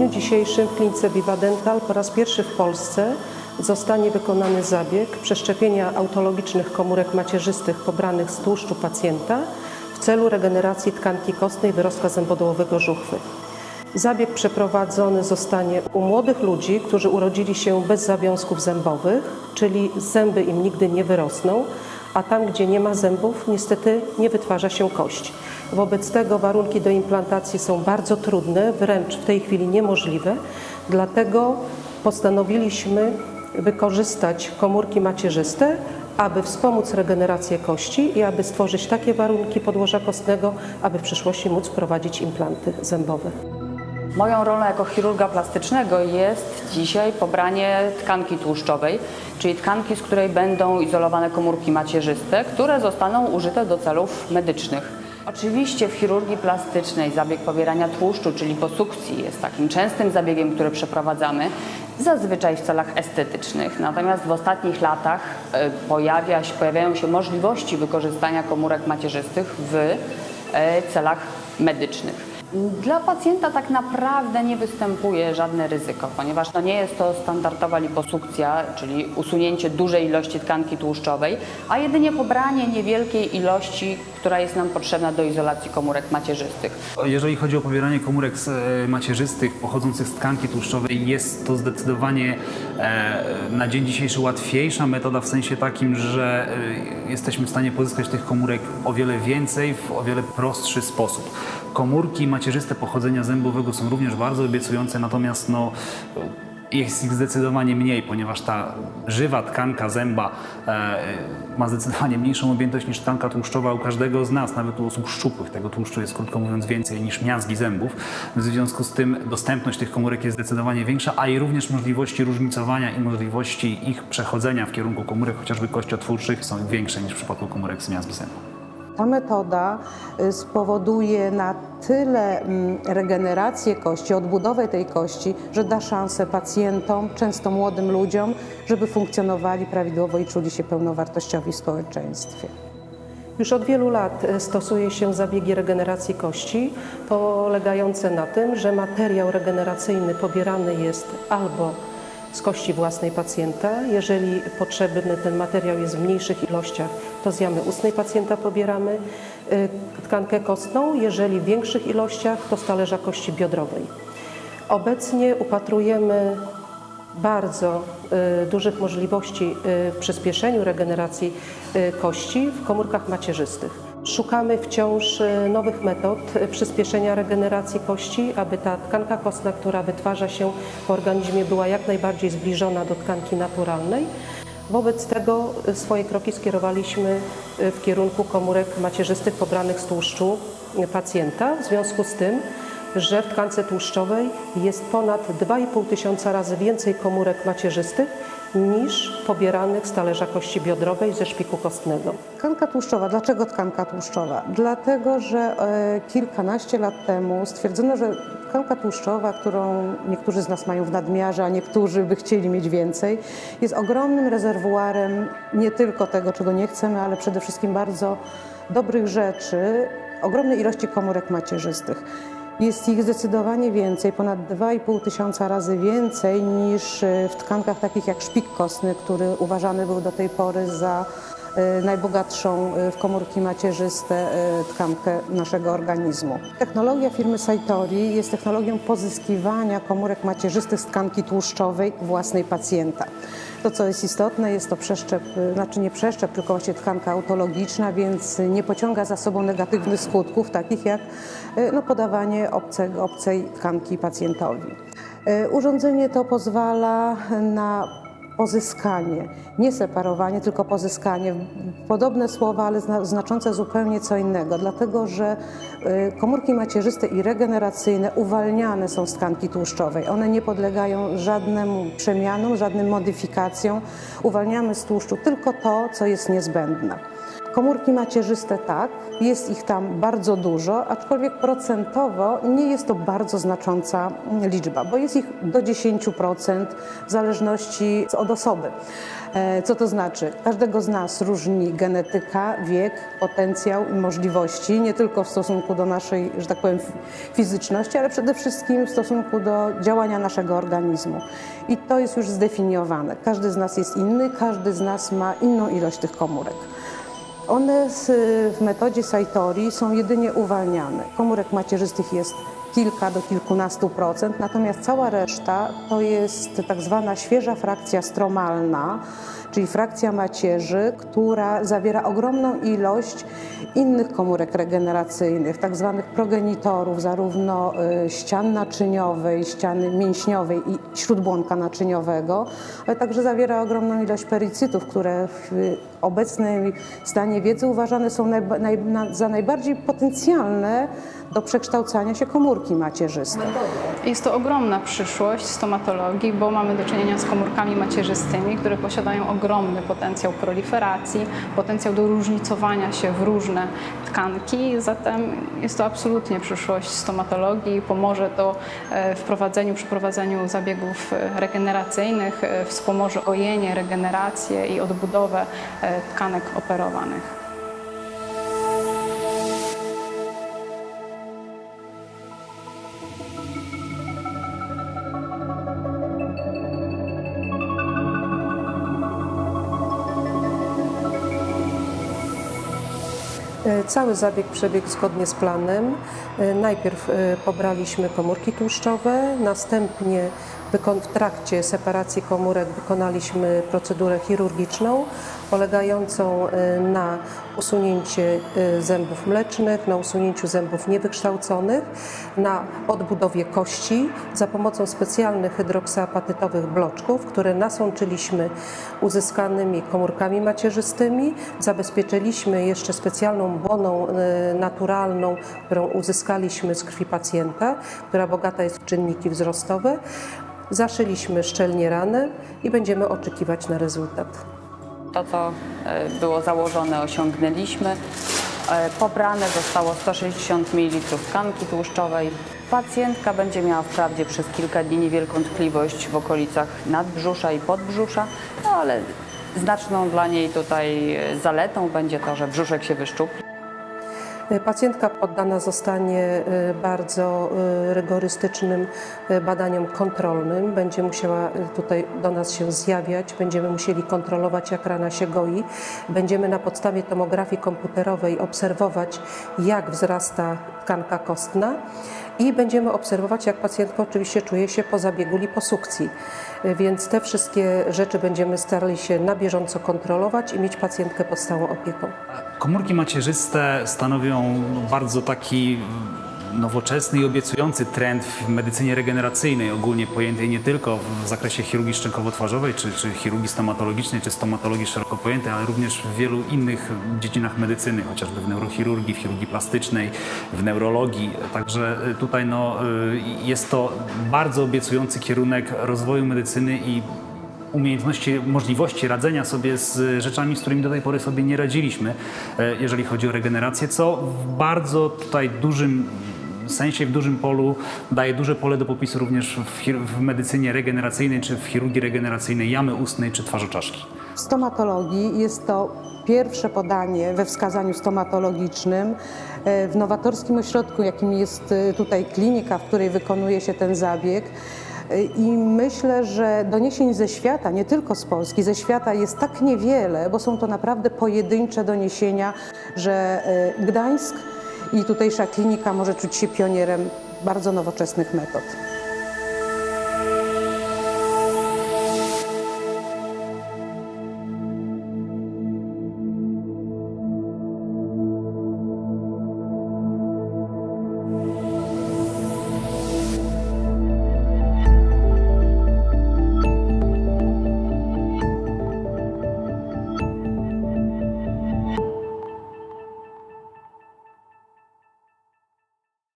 dniu dzisiejszym w klinice Viva Dental po raz pierwszy w Polsce zostanie wykonany zabieg przeszczepienia autologicznych komórek macierzystych pobranych z tłuszczu pacjenta w celu regeneracji tkanki kostnej wyrostka zębodołowego żuchwy. Zabieg przeprowadzony zostanie u młodych ludzi, którzy urodzili się bez zawiązków zębowych, czyli zęby im nigdy nie wyrosną, a tam, gdzie nie ma zębów, niestety nie wytwarza się kość. Wobec tego warunki do implantacji są bardzo trudne, wręcz w tej chwili niemożliwe, dlatego postanowiliśmy wykorzystać komórki macierzyste, aby wspomóc regenerację kości i aby stworzyć takie warunki podłoża kostnego, aby w przyszłości móc wprowadzić implanty zębowe. Moją rolą jako chirurga plastycznego jest dzisiaj pobranie tkanki tłuszczowej, czyli tkanki, z której będą izolowane komórki macierzyste, które zostaną użyte do celów medycznych. Oczywiście w chirurgii plastycznej zabieg pobierania tłuszczu, czyli posukcji, jest takim częstym zabiegiem, który przeprowadzamy, zazwyczaj w celach estetycznych. Natomiast w ostatnich latach e, pojawia się, pojawiają się możliwości wykorzystania komórek macierzystych w e, celach medycznych. Dla pacjenta tak naprawdę nie występuje żadne ryzyko, ponieważ no nie jest to standardowa liposukcja, czyli usunięcie dużej ilości tkanki tłuszczowej, a jedynie pobranie niewielkiej ilości, która jest nam potrzebna do izolacji komórek macierzystych. Jeżeli chodzi o pobieranie komórek e, macierzystych pochodzących z tkanki tłuszczowej, jest to zdecydowanie e, na dzień dzisiejszy łatwiejsza metoda w sensie takim, że e, jesteśmy w stanie pozyskać tych komórek o wiele więcej w o wiele prostszy sposób. Komórki macierzyste pochodzenia zębowego są również bardzo obiecujące, natomiast no, jest ich zdecydowanie mniej, ponieważ ta żywa tkanka zęba e, ma zdecydowanie mniejszą objętość niż tkanka tłuszczowa u każdego z nas, nawet u osób szczupłych. Tego tłuszczu jest krótko mówiąc więcej niż miazgi zębów. W związku z tym dostępność tych komórek jest zdecydowanie większa, a i również możliwości różnicowania i możliwości ich przechodzenia w kierunku komórek chociażby kościotwórczych są większe niż w przypadku komórek z miazgi zębów. Ta metoda y, spowoduje na tyle mm, regenerację kości, odbudowę tej kości, że da szansę pacjentom, często młodym ludziom, żeby funkcjonowali prawidłowo i czuli się pełnowartościowi w społeczeństwie. Już od wielu lat e, stosuje się zabiegi regeneracji kości, polegające na tym, że materiał regeneracyjny pobierany jest albo z kości własnej pacjenta. Jeżeli potrzebny ten materiał jest w mniejszych ilościach, to z jamy ustnej pacjenta pobieramy e, tkankę kostną. Jeżeli w większych ilościach, to z talerza kości biodrowej. Obecnie upatrujemy bardzo y, dużych możliwości y, w przyspieszeniu regeneracji y, kości w komórkach macierzystych. Szukamy wciąż y, nowych metod y, przyspieszenia regeneracji kości, aby ta tkanka kostna, która wytwarza się w organizmie, była jak najbardziej zbliżona do tkanki naturalnej. Wobec tego y, swoje kroki skierowaliśmy y, w kierunku komórek macierzystych pobranych z tłuszczu y, pacjenta. W związku z tym, że w tkance tłuszczowej jest ponad 2,5 tysiąca razy więcej komórek macierzystych niż pobieranych z talerza kości biodrowej ze szpiku kostnego. Tkanka tłuszczowa. Dlaczego tkanka tłuszczowa? Dlatego, że e, kilkanaście lat temu stwierdzono, że tkanka tłuszczowa, którą niektórzy z nas mają w nadmiarze, a niektórzy by chcieli mieć więcej, jest ogromnym rezerwuarem nie tylko tego, czego nie chcemy, ale przede wszystkim bardzo dobrych rzeczy, ogromnej ilości komórek macierzystych. Jest ich zdecydowanie więcej, ponad 2,5 tysiąca razy więcej niż e, w tkankach takich jak szpik kostny, który uważany był do tej pory za najbogatszą e, w komórki macierzyste e, tkankę naszego organizmu. Technologia firmy Saitori jest technologią pozyskiwania komórek macierzystych z tkanki tłuszczowej własnej pacjenta. To, co jest istotne, jest to przeszczep, znaczy nie przeszczep, tylko właśnie tkanka autologiczna, więc nie pociąga za sobą negatywnych skutków, takich jak no, podawanie obcej tkanki pacjentowi. Urządzenie to pozwala na pozyskanie, nie separowanie, tylko pozyskanie. Podobne słowa, ale zna, znaczące zupełnie co innego, dlatego że y, komórki macierzyste i regeneracyjne uwalniane są z tkanki tłuszczowej. One nie podlegają żadnemu przemianom, żadnym modyfikacjom. Uwalniamy z tłuszczu tylko to, co jest niezbędne. Komórki macierzyste tak, jest ich tam bardzo dużo, aczkolwiek procentowo nie jest to bardzo znacząca liczba, bo jest ich do 10% w zależności od osoby. E, Co to znaczy? Każdego z nas różni genetyka, wiek, potencjał i możliwości, nie tylko w stosunku do naszej, że tak powiem, fizyczności, ale przede wszystkim w stosunku do działania naszego organizmu. I to jest już zdefiniowane. Każdy z nas jest inny, każdy z nas ma inną ilość tych komórek. One z, w metodzie Saitori są jedynie uwalniane. Komórek macierzystych jest kilka do kilkunastu procent, natomiast cała reszta to jest tak zwana świeża frakcja stromalna, czyli frakcja macierzy, która zawiera ogromną ilość innych komórek regeneracyjnych, tak zwanych progenitorów, zarówno y, ścian naczyniowej, ściany mięśniowej i śródbłonka naczyniowego, ale także zawiera ogromną ilość perycytów, które w obecnym stanie wiedzy uważane są za najbardziej potencjalne do przekształcania się komórki macierzyste. Jest to ogromna przyszłość stomatologii, bo mamy do czynienia z komórkami macierzystymi, które posiadają ogromny potencjał proliferacji, potencjał do różnicowania się w różne tkanki. Zatem jest to absolutnie przyszłość stomatologii. Pomoże to e, w prowadzeniu, przeprowadzeniu zabiegów e, regeneracyjnych, e, wspomoże ojenie, regenerację i odbudowę tkanek operowanych. Cały zabieg przebiegł zgodnie z planem. E, Najpierw e, pobraliśmy komórki tłuszczowe, następnie w trakcie separacji komórek wykonaliśmy procedurę chirurgiczną polegającą e, na usunięcie e, zębów mlecznych, na usunięciu zębów niewykształconych, na odbudowie kości za pomocą specjalnych hydroksyapatytowych bloczków, które nasączyliśmy uzyskanymi komórkami macierzystymi. Zabezpieczyliśmy jeszcze specjalną błoną e, naturalną, którą uzyskaliśmy z krwi pacjenta, która bogata jest w czynniki wzrostowe. Zaszyliśmy szczelnie ranę i będziemy oczekiwać na rezultat. To, co e, było założone, osiągnęliśmy. E, Pobrane zostało 160 ml tkanki tłuszczowej. Pacjentka będzie miała wprawdzie przez kilka dni niewielką tkliwość w okolicach nadbrzusza i podbrzusza, no ale znaczną dla niej tutaj e, zaletą będzie to, że brzuszek się wyszczupli. Pacjentka poddana zostanie e, bardzo e, rygorystycznym e, badaniom kontrolnym. Będzie musiała e, tutaj do nas się zjawiać, będziemy musieli kontrolować, jak rana się goi. Będziemy na podstawie tomografii komputerowej obserwować, jak wzrasta tkanka kostna i będziemy obserwować, jak pacjentka oczywiście czuje się po zabiegu liposukcji. Więc te wszystkie rzeczy będziemy starali się na bieżąco kontrolować i mieć pacjentkę pod stałą opieką. Komórki macierzyste stanowią bardzo taki nowoczesny i obiecujący trend w medycynie regeneracyjnej, ogólnie pojętej nie tylko w zakresie chirurgii szczękowo-twarzowej, czy, czy chirurgii stomatologicznej, czy stomatologii szeroko pojętej, ale również w wielu innych dziedzinach medycyny, chociażby w neurochirurgii, w chirurgii plastycznej, w neurologii. Także y, tutaj no, y, jest to bardzo obiecujący kierunek rozwoju medycyny i umiejętności, możliwości radzenia sobie z rzeczami, z którymi do tej pory sobie nie radziliśmy, e, jeżeli chodzi o regenerację, co w bardzo tutaj dużym sensie, w dużym polu daje duże pole do popisu również w, w medycynie regeneracyjnej, czy w chirurgii regeneracyjnej jamy ustnej, czy twarzoczaszki. W stomatologii jest to pierwsze podanie we wskazaniu stomatologicznym e, w nowatorskim ośrodku, jakim jest e, tutaj klinika, w której wykonuje się ten zabieg. E, I myślę, że doniesień ze świata, nie tylko z Polski, ze świata jest tak niewiele, bo są to naprawdę pojedyncze doniesienia, że Gdańsk i tutejsza klinika może czuć się pionierem bardzo nowoczesnych metod.